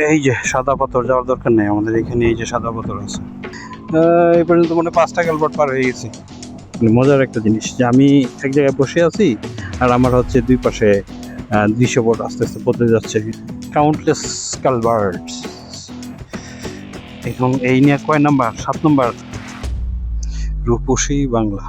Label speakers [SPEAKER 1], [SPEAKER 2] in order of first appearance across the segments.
[SPEAKER 1] এই যে সাদা পাথর যাওয়ার দরকার নেই, আমাদের এখানে এই যে সাদা পাথর আছে। এই পর্যন্ত মানে পাঁচটা ক্যালভার্ট পার হয়ে গেছি। মানে মজার একটা জিনিস যে আমি এক জায়গায় বসে আছি আর আমার হচ্ছে দুই পাশে দৃশ্যপট আস্তে আস্তে বদলে যাচ্ছে। কাউন্টলেস কালভার্ট এখন এই নিয়ে কয় নাম্বার? সাত নাম্বার। রূপসী বাংলা।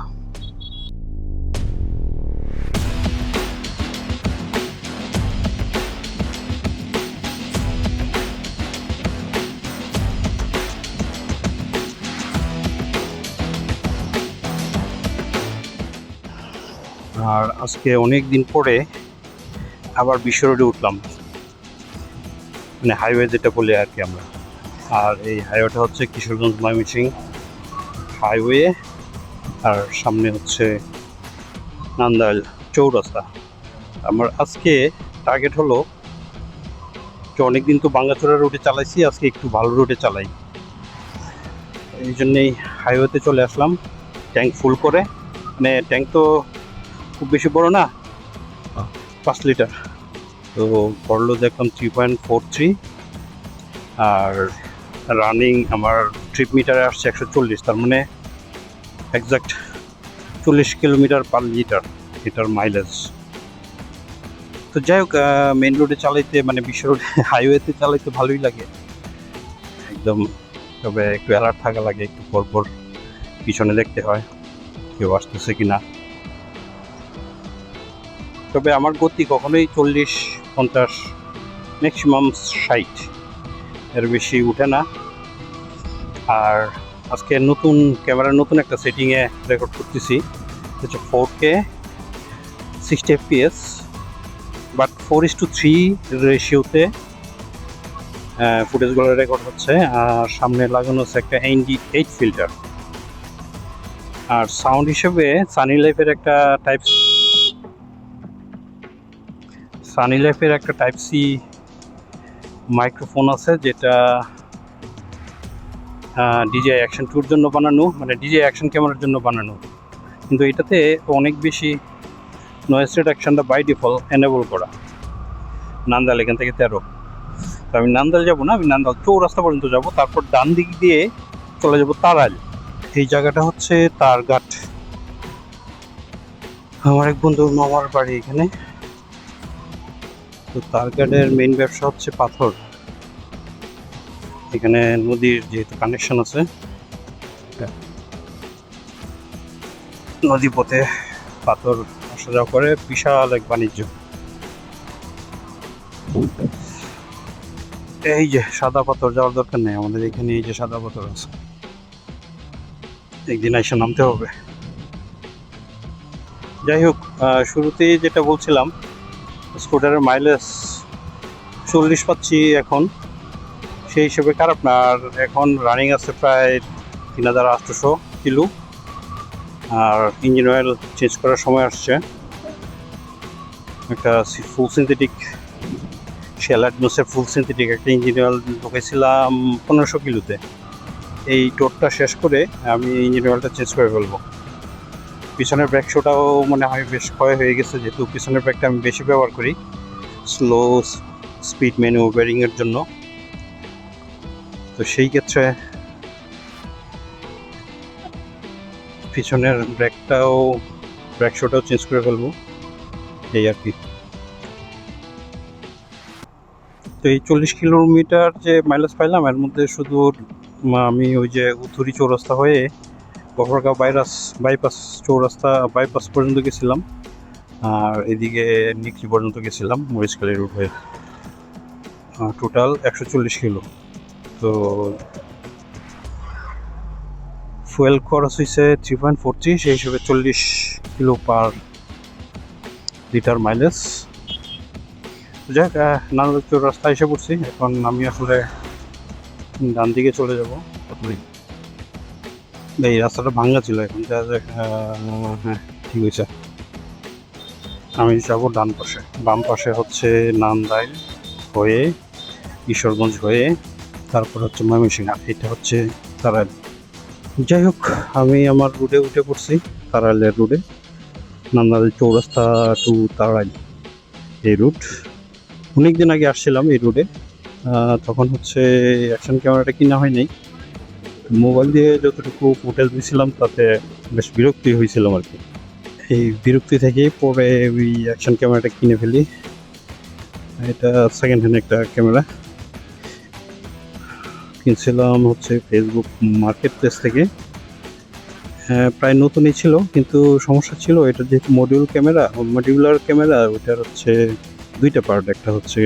[SPEAKER 1] আর আজকে অনেক দিন পরে আবার বিশ্ব রোডে উঠলাম। মানে হাইওয়ে যেটা বলি আর কি আমরা। আর এই হাইওয়েটা হচ্ছে কিশোরগঞ্জ ময়মনসিং হাইওয়ে আর সামনে হচ্ছে নান্দাইল চৌরাস্তা। আমার আজকে টার্গেট হলো যে অনেকদিন তো বাঙ্গাচোরা রুটে চালাইছি, আজকে একটু ভালো রুটে চালাই। এই জন্যেই হাইওয়েতে চলে আসলাম। ট্যাঙ্ক ফুল করে। মানে ট্যাঙ্ক তো খুব বেশি বড় না? পাঁচ লিটার। তো পড়ল দেখলাম থ্রি পয়েন্ট ফোর থ্রি আর রানিং আমার ট্রিপ মিটারে আসছে একশো চল্লিশ তার মানে একজাক্ট চল্লিশ কিলোমিটার পার লিটার এটার মাইলেজ তো যাই হোক মেন রোডে চালাইতে মানে বিশ্ব রোডে হাইওয়েতে চালাইতে ভালোই লাগে। একদম তবে একটু অ্যালার্ট থাকা লাগে একটু পর পর পিছনে দেখতে হয় কেউ আসতেছে কি না তবে আমার গতি কখনোই চল্লিশ, পঞ্চাশ ম্যাক্সিমাম ষাট এর বেশি উঠে না। আর আজকে নতুন ক্যামেরার নতুন একটা সেটিংয়ে রেকর্ড করতেছি। হচ্ছে four K sixty FPS but four is to three রেশিওতে ফুটেজগুলো রেকর্ড হচ্ছে। আর সামনে লাগানো হচ্ছে একটা এনডি এইট ফিল্টার আর সাউন্ড হিসেবে সানি লাইফের একটা টাইপ সানি লাইফের একটা টাইপ সি মাইক্রোফোন আছে, যেটা ডিজে অ্যাকশন টুর জন্য বানানো মানে ডিজে অ্যাকশন ক্যামেরার জন্য বানানো। কিন্তু এটাতে অনেক বেশি নয়েজ রিডাকশনটা বাই ডিফল্ট এনেবল করা। নান্দাল এখান থেকে তেরো। তো আমি নান্দাল যাব না, আমি নান্দাল চৌরাস্তা পর্যন্ত যাব, তারপর ডান দিক দিয়ে চলে যাব তারাল এই জায়গাটা হচ্ছে তারঘাট। আমার এক বন্ধুর মামার বাড়ি এখানে। তো তারঘাটের মেইন ব্যবসা হচ্ছে পাথর। এখানে নদীর যেহেতু কানেকশন আছে নদী পথে পাথর আসা যাওয়া করে বিশাল এক বাণিজ্য। এই যে সাদা পাথর যাওয়ার দরকার নেই, আমাদের এখানে এই যে সাদা পাথর আছে। একদিন এসে নামতে হবে। যাই হোক শুরুতেই যেটা বলছিলাম স্কুটারের মাইলেজ চল্লিশ পাচ্ছি এখন। সেই হিসেবে খারাপ না আর এখন রানিং আছে প্রায় তিন হাজার আটশোশো কিলো। আর ইঞ্জিন অয়েল চেঞ্জ করার সময় আসছে। একটা ফুল সিনথেটিক শেল অ্যাটমসের ফুল সিনথেটিক একটা ইঞ্জিন অয়েল ঢুকেছিলাম পনেরোশো কিলোতে। এই টোরটা শেষ করে আমি ইঞ্জিন অয়েলটা চেঞ্জ করে ফেলব। পিছনের ব্রেক শোটাও মনে হয় বেশ ক্ষয় হয়ে গেছে, যেহেতু পিছনের ব্রেকটা আমি বেশি ব্যবহার করি। স্লো স্পিড ম্যানুভারিংয়ের জন্য। তো সেই ক্ষেত্রে পিছনের ব্রেকটাও ব্রেক শোটাও চেঞ্জ করে ফেলব, এই আর কি। তো এই চল্লিশ কিলোমিটার যে মাইলেজ পাইলাম, এর মধ্যে শুধু আমি ওই যে উথুরি চৌরাস্তা হয়ে গফরগাঁও বাইরাস বাইপাস চৌরাস্তা বাইপাস পর্যন্ত গেছিলাম। আর এদিকে নিকলি পর্যন্ত গেছিলাম মরিচকালী রুট হয়ে। টোটাল একশো চল্লিশ কিলো। তো ফুয়েল খরচ হয়েছে থ্রি পয়েন্ট ফোর থ্রি সেই হিসেবে চল্লিশ কিলো পার লিটার মাইলেজ যাক আহ, নানা চৌরাস্তা এসে পড়ছি। এখন আমি আসলে ডান দিকে চলে যাব। এই রাস্তাটা ভাঙ্গা ছিল এখন হ্যাঁ ঠিক হয়েছে। আমি যাব ডান পাশে। বাম পাশে হচ্ছে নান্দাইল হয়ে ঈশ্বরগঞ্জ হয়ে, তারপর হচ্ছে ময়মনসিংহ। এটা হচ্ছে তারাইল। যাই হোক, আমি আমার রুটে উঠে পড়ছি, তারাইলের রুটে। নান্দাইল চৌরাস্তা টু তারাইল। এই রুট। অনেক দিন আগে আসছিলাম এই রুটে। তখন হচ্ছে অ্যাকশন ক্যামেরাটা কিনা হয়নি মোবাইল দিয়ে যতটুকু ফুটেজ দিয়েছিলাম তাতে বেশ বিরক্তি হয়েছিলাম আর কি এই বিরক্তি থেকে পরে ওই অ্যাকশন ক্যামেরাটা কিনে ফেলি। এটা সেকেন্ড হ্যান্ড একটা ক্যামেরা কিনছিলাম হচ্ছে ফেসবুক মার্কেট প্লেস থেকে। হ্যাঁ, প্রায় নতুনই ছিল কিন্তু সমস্যা ছিল এটা যেহেতু মডিউল ক্যামেরা মডিউলার ক্যামেরা ওইটার হচ্ছে দুইটা পার্ট একটা হচ্ছে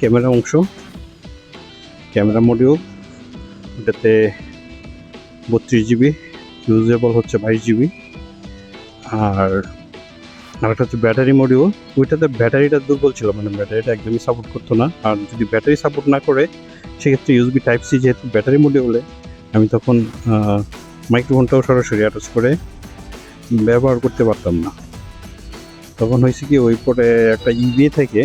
[SPEAKER 1] ক্যামেরা অংশ ক্যামেরা মডিউল এটাতে বত্রিশ জিবি ইউজেবল হচ্ছে বাইশ জিবি আর আরেকটা হচ্ছে ব্যাটারি মডিউল ওইটাতে ব্যাটারিটা দুর্বল ছিল মানে ব্যাটারিটা একদমই সাপোর্ট করতো না। আর যদি ব্যাটারি সাপোর্ট না করে, সেক্ষেত্রে ইউজবি টাইপ সি যেহেতু ব্যাটারি মডিউলে আমি তখন মাইক্রোফোনটাও সরাসরি অ্যাটাচ করে ব্যবহার করতে পারতাম না। তখন হয়েছে কি, ওই পরে একটা ইবিএ থেকে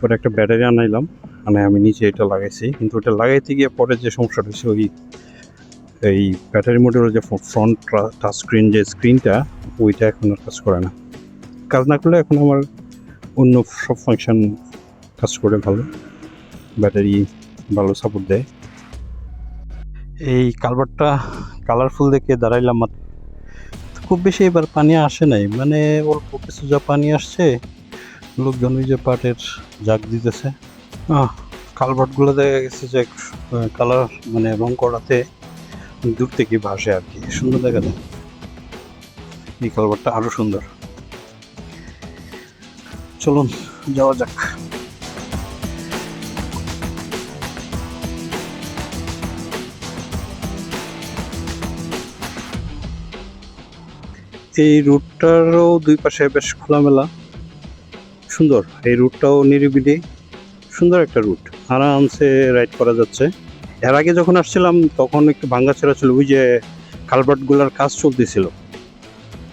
[SPEAKER 1] পরে একটা ব্যাটারি আনাইলাম। মানে আমি নিচে এটা লাগাইছি। কিন্তু ওটা লাগাইতে গিয়ে পরে যে সমস্যাটা হয়েছে ওই, এই ব্যাটারি মডিউলের যে ফ্রন্ট টাচ স্ক্রিন যে স্ক্রিনটা ওইটা এখন আর কাজ করে না। কাজ না করলে এখন আমার অন্য সব ফাংশন কাজ করে ভালো। ব্যাটারি ভালো সাপোর্ট দেয়। এই কালভারটা কালারফুল দেখে দাঁড়াইলাম মাত্র। খুব বেশি এবার পানি আসে নাই। মানে অল্প কিছু যা পানি আসছে, লোকজন ওই যে পাটের জাগ দিতেছে। কালভার্টগুলো দেখা গেছে যে কালার মানে রং করাতে দূর থেকে ভাসে আর কি। সুন্দর দেখা যায়। এই কালভারটা আরও সুন্দর। চলুন, যাওয়া যাক। এই রুটটারও দুই পাশে বেশ খোলামেলা। সুন্দর। এই রুটটাও নিরিবিলি। সুন্দর একটা রুট আরামসে রাইড করা যাচ্ছে। এর আগে যখন আসছিলাম, তখন একটু ভাঙ্গা ছেঁড়া ছিল। ওই যে কালভার্টগুলোর কাজ চলতেছিল।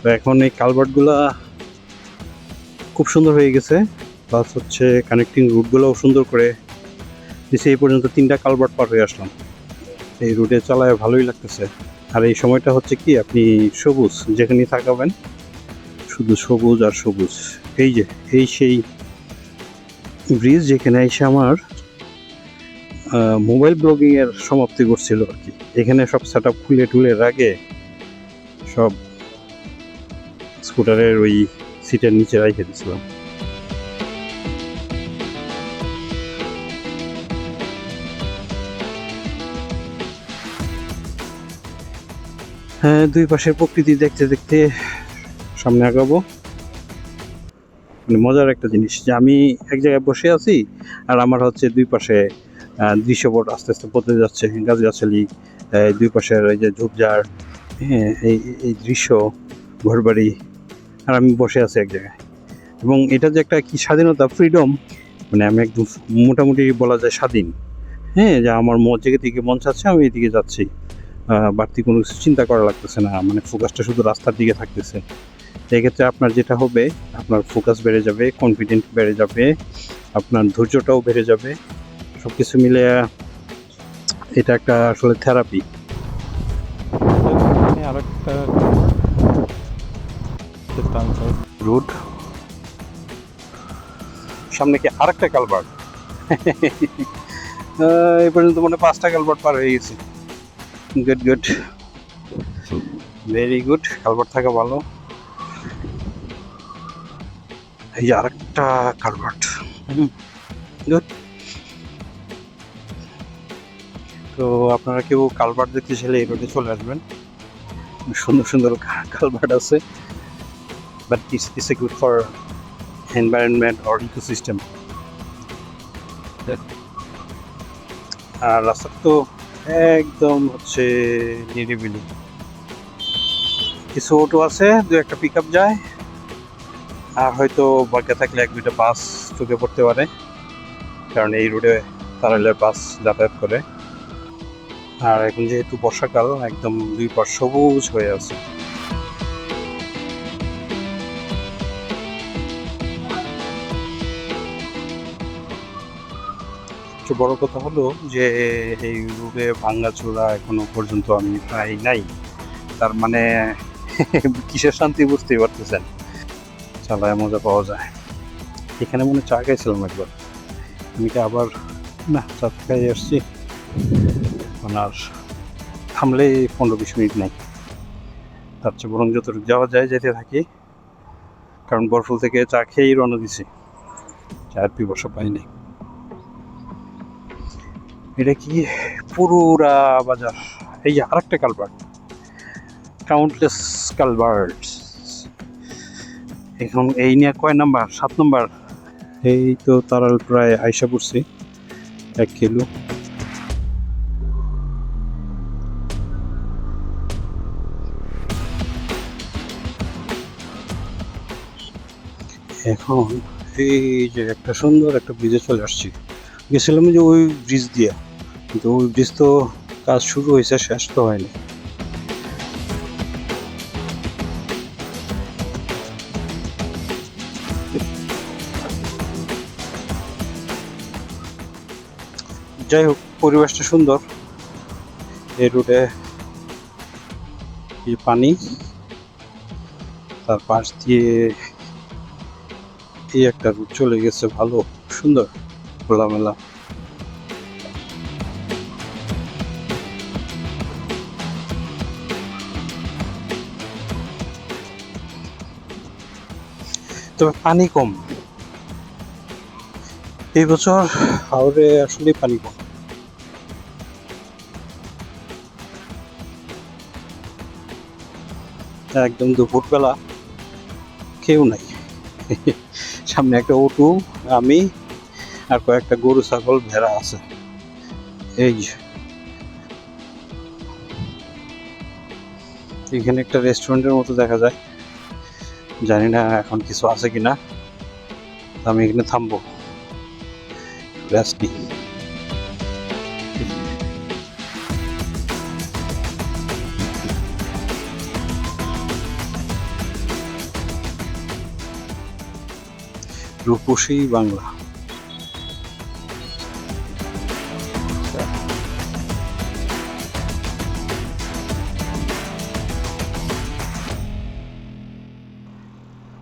[SPEAKER 1] তো এখন এই কালভার্টগুলা খুব সুন্দর হয়ে গেছে। প্লাস হচ্ছে কানেক্টিং রুটগুলোও সুন্দর করে দিছে। এই পর্যন্ত তিনটা কালভার্ট পার হয়ে আসলাম। এই রুটে চালায় ভালোই লাগতেছে। আর এই সময়টা হচ্ছে কি? আপনি সবুজ, যেখানেই থাকাবেন, শুধু সবুজ আর সবুজ। এই যে, এই সেই ব্রিজ যেখানে এসে আমার মোবাইল ব্লগিং এর সমাপ্তি করছিল আর কি। এখানে সব সেট আপ খুলে টুলে রাখে সব স্কুটারের ওই সিটের নিচে রেখে দিয়েছিলাম। হ্যাঁ দুই পাশের প্রকৃতি দেখতে দেখতে সামনে আগাবো। মানে মজার একটা জিনিস যে আমি এক জায়গায় বসে আছি আর আমার হচ্ছে দুই পাশে দৃশ্যপট আস্তে আস্তে বদলে যাচ্ছে গাছগাছালি আহ, দুই পাশের এই যে ঝোপঝাড় হ্যাঁ এই এই দৃশ্য ঘরবাড়ি আর আমি বসে আছি এক জায়গায়। এবং এটা যে একটা কি স্বাধীনতা ফ্রিডম মানে আমি একদম মোটামুটি বলা যায় স্বাধীন। হ্যাঁ যে আমার যেদিকে দিকে মন চাচ্ছে আমি এদিকে যাচ্ছি। বাড়তি কোনো কিছু চিন্তা করা লাগতেছে না মানে ফোকাসটা শুধু রাস্তার দিকে থাকতেছে। এক্ষেত্রে আপনার যেটা হবে আপনার ফোকাস বেড়ে যাবে কনফিডেন্ট বেড়ে যাবে আপনার ধৈর্যটাও বেড়ে যাবে। সব কিছু মিলে এটা একটা আসলে থেরাপি আরেকটা রুট সামনে কি আরেকটা কালভার্ট এই পর্যন্ত মনে পাঁচটা কালভার্ট পার হয়ে গেছে। Good good very good culvert থাকা ভালো। এই কালভার্ট। গুড তো আপনারা কেউ কালভার্ট দেখতে চাইলে এই রোডে চলে আসবেন। সুন্দর সুন্দর কালভার্ট আছে। But it's it's a good for environment or ecosystem আর রাস্তা তো একদম হচ্ছে নিরিবিলি। কিছু অটো আছে দু একটা পিক আপ যায়। হয়তো ভাগ্য থাকলে এক দুইটা বাস চোখে পড়তে পারে। কারণ এই রোডে তারাইলের বাস যাতায়াত করে। আর এখন যেহেতু বর্ষাকাল, একদম দুই পাশ সবুজ হয়ে আছে। সবচেয়ে বড় কথা হলো যে, এই রোডে ভাঙ্গাচোরা এখনও পর্যন্ত আমি পাই নাই। তার মানে কিসের শান্তি বুঝতেই পারতেছেন? চালায় মজা পাওয়া যায়। এখানে মনে চা খাইছিলাম একবার। আমি কি আবার না চাঁদ খাই আসছি। আর থামলে পনেরো বিশ মিনিট নেই। তার চেয়ে বরং যতটুকু যাওয়া যায় যেতে থাকি। কারণ বরফুল থেকে চা খেয়েই রওনা দিছি। চায়ের পিবসা পাইনি। এটা কি পুরুরা বাজার? এই যে আরেকটা কালবার্ট কাউন্টলেস কালবার্ট এখন এই নিয়ে কয় নাম্বার? সাত নাম্বার? এই তো তারা প্রায় আইসা পড়ছি এক কিলো। এখন এই যে একটা সুন্দর একটা ব্রিজে চলে আসছি। গেছিলাম যে ওই ব্রিজ দিয়ে কিন্তু ওই ব্রিজ তো কাজ শুরু হয়েছে শেষ তো হয়নি। যাই হোক, পরিবেশটা সুন্দর। এই এই পানি, তার পাশ দিয়ে এই একটা রুট চলে গেছে ভালো, সুন্দর, খোলামেলা। তবে পানি কম। এই বছর হাওড়ে আসলে পানি কম। একদম দুপুরবেলা কেউ নাই। সামনে একটা অটো, আমি আর কয়েকটা গরু, ছাগল, ভেড়া আছে। এই। এখানে একটা রেস্টুরেন্টের মতো দেখা যায়। জানি না এখন কিছু আছে কিনা। আমি এখানে থামবো। রেস্ট রূপসী বাংলা।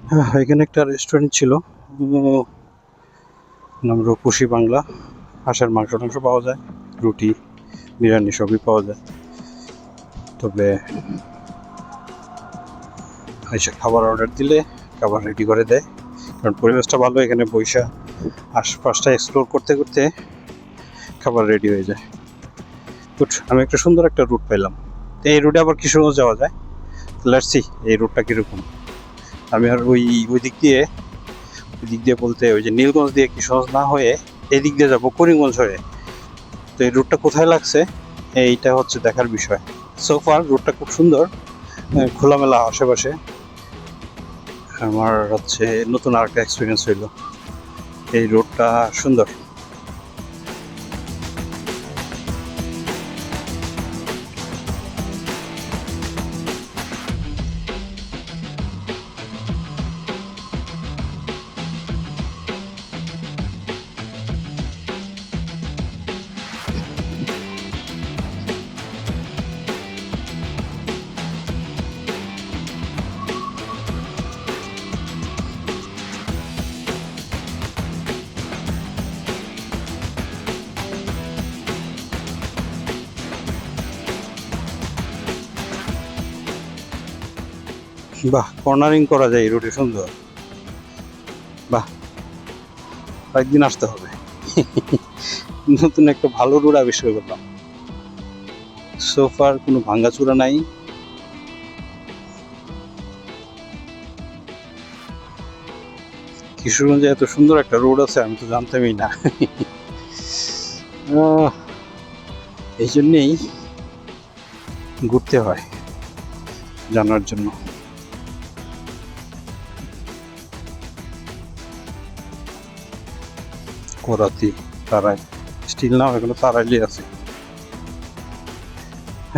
[SPEAKER 1] হ্যাঁ, এখানে একটা রেস্টুরেন্ট ছিল। নাম রূপসী বাংলা। হাঁসের মাংস টাংস পাওয়া যায় রুটি বিরিয়ানি সবই পাওয়া যায়। তবে এসে খাবার অর্ডার দিলে খাবার রেডি করে দেয়। কারণ পরিবেশটা ভালো, এখানে বৈশা আশপাশটা এক্সপ্লোর করতে করতে খাবার রেডি হয়ে যায়। গুড আমি একটা সুন্দর একটা রুট পেলাম তো এই রুটে আবার কিশোরগঞ্জ যাওয়া যায়। লেটসি এই রুটটা কীরকম। আমি আর ওই ওই দিক দিয়ে, ওই দিক দিয়ে বলতে ওই যে নীলগঞ্জ দিয়ে কিশোরগঞ্জ না হয়ে এই দিক দিয়ে যাব করিমগঞ্জ হয়ে। তো এই রুটটা কোথায় লাগছে? এইটা হচ্ছে দেখার বিষয়। সোফার রুটটা খুব সুন্দর খোলামেলা আশেপাশে। আমার হচ্ছে নতুন আরেকটা এক্সপিরিয়েন্স হইল। এই রোডটা সুন্দর। বাহ কর্নারিং করা যায় রোডে সুন্দর। বাহ একদিন আসতে হবে। নতুন একটা ভালো রোড আবিষ্কার করলাম। সোফার কোনো ভাঙ্গাচুরা নাই। কিশোরগঞ্জে এত সুন্দর একটা রোড আছে, আমি তো জানতামই না। এই জন্যেই ঘুরতে হয়, জানার জন্য। করাতি তারাই। স্টিল নাও এখনও তারাইলি আছে।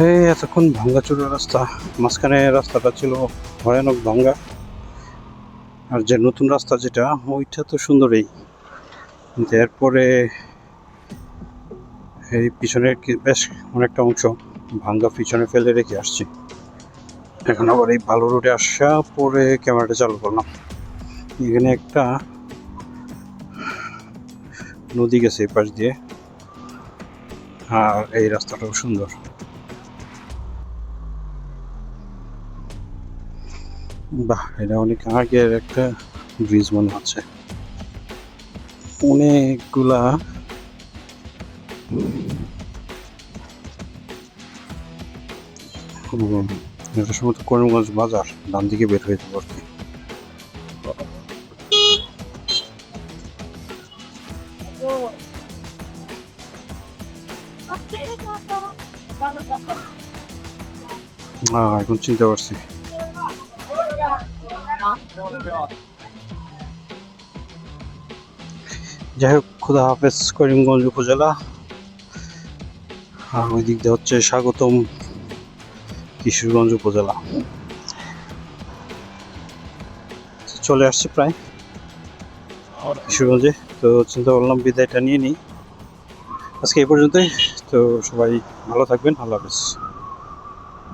[SPEAKER 1] এই এতক্ষণ ভাঙ্গাচুরা রাস্তা। মাঝখানে রাস্তাটা ছিল ভয়ানক ভাঙ্গা। আর যে নতুন রাস্তা যেটা, ওইটা তো সুন্দরই। কিন্তু এরপরে এই পিছনের বেশ অনেকটা অংশ ভাঙ্গা পিছনে ফেলে রেখে আসছি। এখন আবার এই ভালো রোডে আসা পরে ক্যামেরাটা চালু করলাম। এখানে একটা নদী গেছে এই পাশ দিয়ে। আর এই রাস্তাটাও সুন্দর। বাহ, এটা অনেক আগের একটা ব্রিজ মনে হচ্ছে। অনেকগুলা এটা সম্ভবত করিমগঞ্জ বাজার ডান দিকে বের হয়ে যাব আর কি। এখন চিনতে পারছি। যাই হোক, খুদা হাফেজ, করিমগঞ্জ উপজেলা। আর ওই দিক দিয়ে হচ্ছে স্বাগতম কিশোরগঞ্জ উপজেলা। চলে আসছে প্রায় কিশোরগঞ্জে। তো চিন্তা করলাম বিদায়টা নিয়ে নিই। আজকে এই পর্যন্তই। তো সবাই ভালো থাকবেন। আল্লাহ হাফেজ।